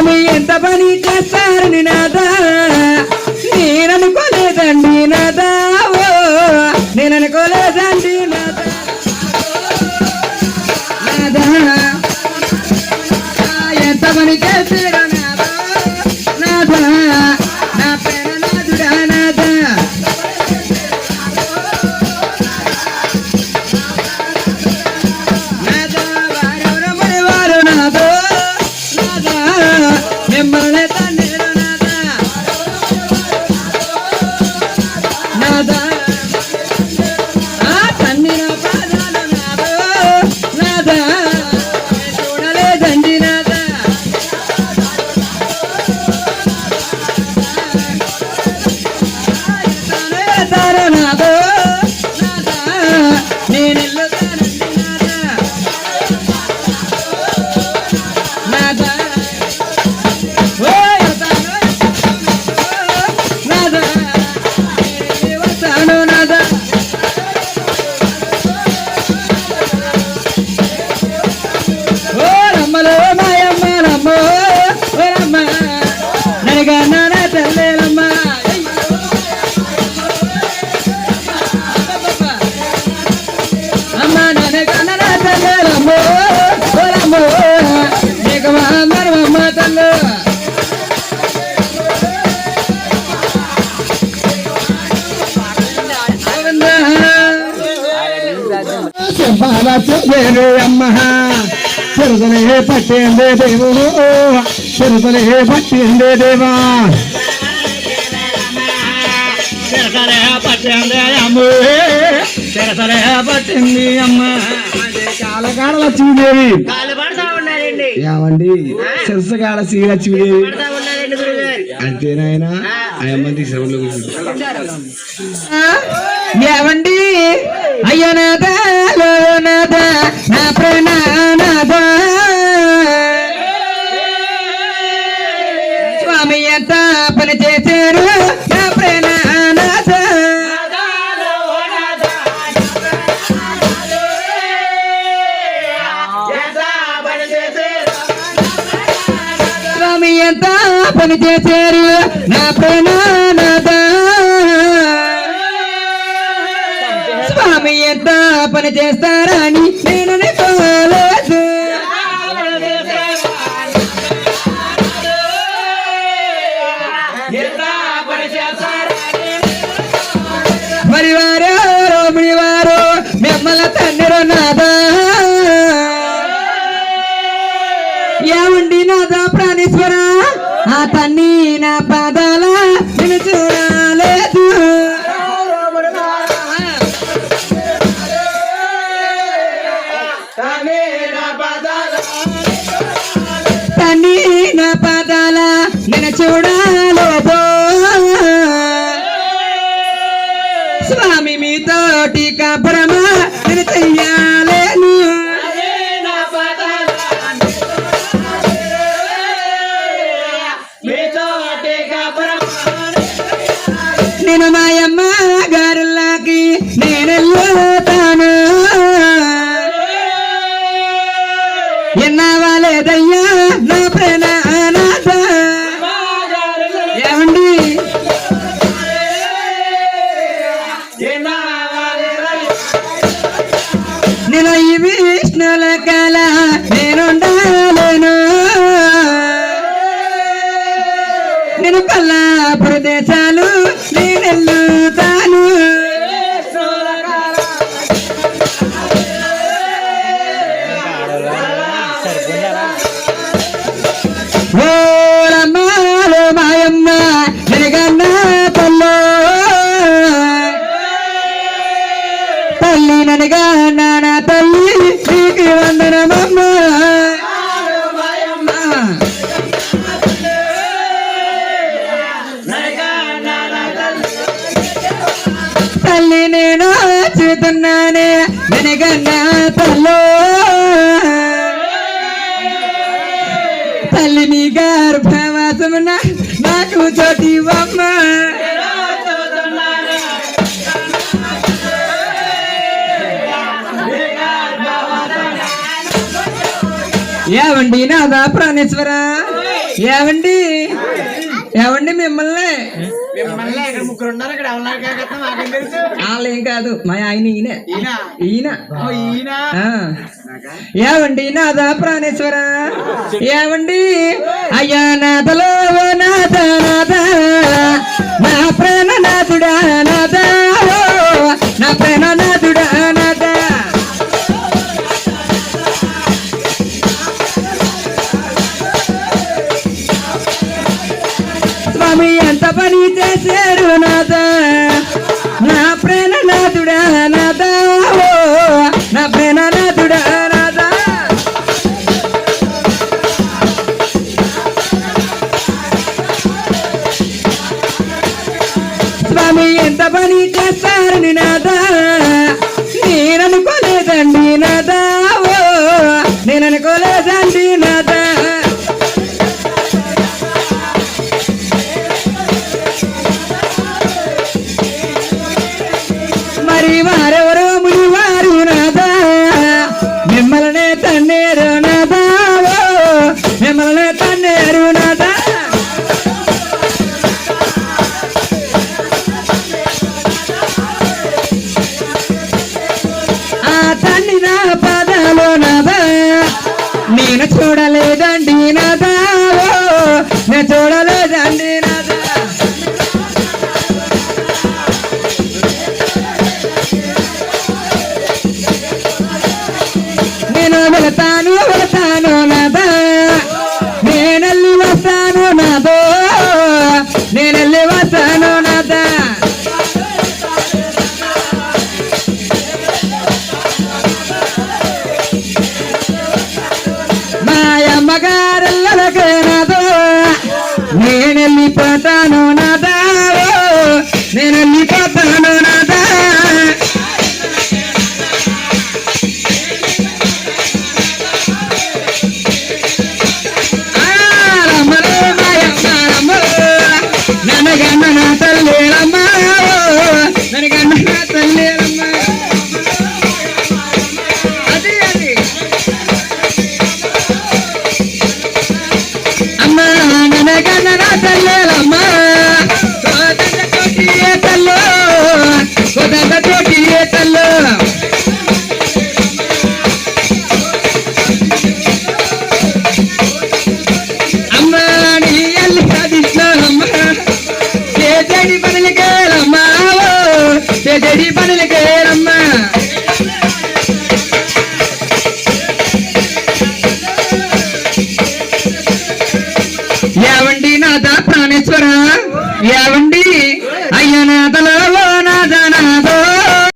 స్వామి ఎంత పని చేస్తారు నినాదా నేననుకోలేదండి నాదా? నేననుకోలేదండి నాదా? ఎంత పని చేస్తారు మిమ్మల్ని నడిగా నాన్న తల్లేలమ్మ. అమ్మ ననగా నాన్న తల్లేలమ్మో ఓ రమ్మో నీకు మా అందరమ్మ తల్లు చెప్పాలే అమ్మ. చెరుసలే పట్టిందే దేవు చెరుసలే పట్టిందే దేవా. చెరసలే పట్టిందే అమ్మ. చెరసలే పట్టింది అమ్మ. కాలకాడ లక్ష్మీదేవి. ఏమండి? శ్రీ లక్ష్మీదేవి. అంతేనాయనా అయ్యమ్మ ఏమండి? అయ్యో నా ఎంత పని చేశారు. నా ప్రాణనాదా స్వామి ఎంత పని చేశారు? నా ప్రాణనాదా స్వామి ఎంత పని చేస్తారని నేను అనుకోలేదు మరి వారు రోమిడి వారు మిమ్మల్ని తండ్రి నాదా. ఏమండి నాదా ప్రాణేశ్వర? ఆ తన్ని నా పాదాల నేను చూడలేదు. తన్ని నా పాదాల నేను చూడ మీతోటి కపరమా నేను చెయ్యాలేను నేను మాయమ్మ చాలు నేను వెళ్తాను ఓరమ్మాలో మాయమ్మ వెనగన్న తల్లో. తల్లి తల్లి నేను చూతున్నానే వెనగన్న తల్లో. తల్లి నీ గర్భవాసమున నాకు చోటివమ్మ ఏవండి నాదా ప్రాణేశ్వర? ఏవండి? ఏవండి మిమ్మల్ని? మిమ్మల్ని ఇక్కడ ముగ్గురు ఉన్నారు ఇక్కడ ఎవరు కాకపోతే మాకేం తెలుసు? వాళ్ళేం కాదు మా ఆయన ఈయన. ఈయన? ఈయన. ఏవండి నాదా ప్రాణేశ్వర? ఏవండి అయ్యా నాదలో నాద నాద. నా ప్రేమ నాదుడా ఎంత పని చేస్తారని నాదా? నేననుకోలేదండి నాదా. చూడలేదండి నా ఓ, నేను చూడలేదండి నేనెళ్ళిపోతాను నాదా? నేనెళ్ళిపోతాను నాదా? నన్ను గన్న నా తల్లి రమ్మా నన్ను గన్న నా తల్లి రమ్మా కోటియే చేజడి పనులు కేళమ్మా చేజడి పనులు